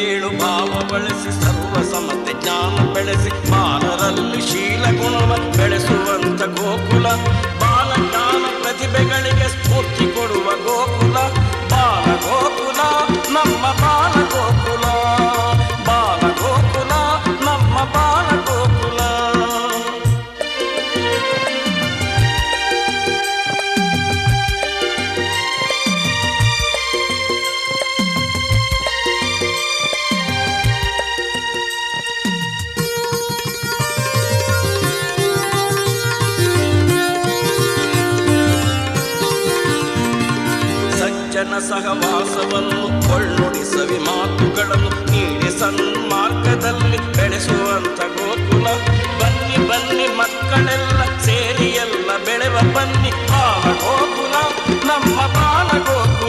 ಏಳು ಭಾವ ಬಳಸಿ, ಸರ್ವ ಸಮತೆ ಜ್ಞಾನ ಬೆಳೆಸಿ ಬಾಲರಲ್ಲಿ ಶೀಲ ಗುಣವ ಬೆಳೆಸುವಂತ ಗೋಕುಲ. ಬಾಲ ಜ್ಞಾನ ಪ್ರತಿಭೆಗಳಿಗೆ ಸ್ಫೂರ್ತಿ ಕೊಡುವ ಗೋಕುಲ. ಬಾಲ ಗೋಕುಲ, ನಮ್ಮ ಬಾಲ ಗೋಕುಲ. ಸಜ್ಜನ ಸಹವಾಸವನ್ನು ಕೊಳ್ಳುಡಿ ಸವಿ ಮಾತುಗಳನ್ನು ನೀಡಿ ಸನ್ಮಾರ್ಗದಲ್ಲಿ ಬೆಳೆಸುವಂತ ಗೋಕುಲ. ಬನ್ನಿ ಬನ್ನಿ, ಮಕ್ಕಳೆಲ್ಲ ಸೇರಿ ಎಲ್ಲ ಬೆಳೆವ ಬನ್ನಿ. ಆ ಗೋಕುಲ, ನಮ್ಮ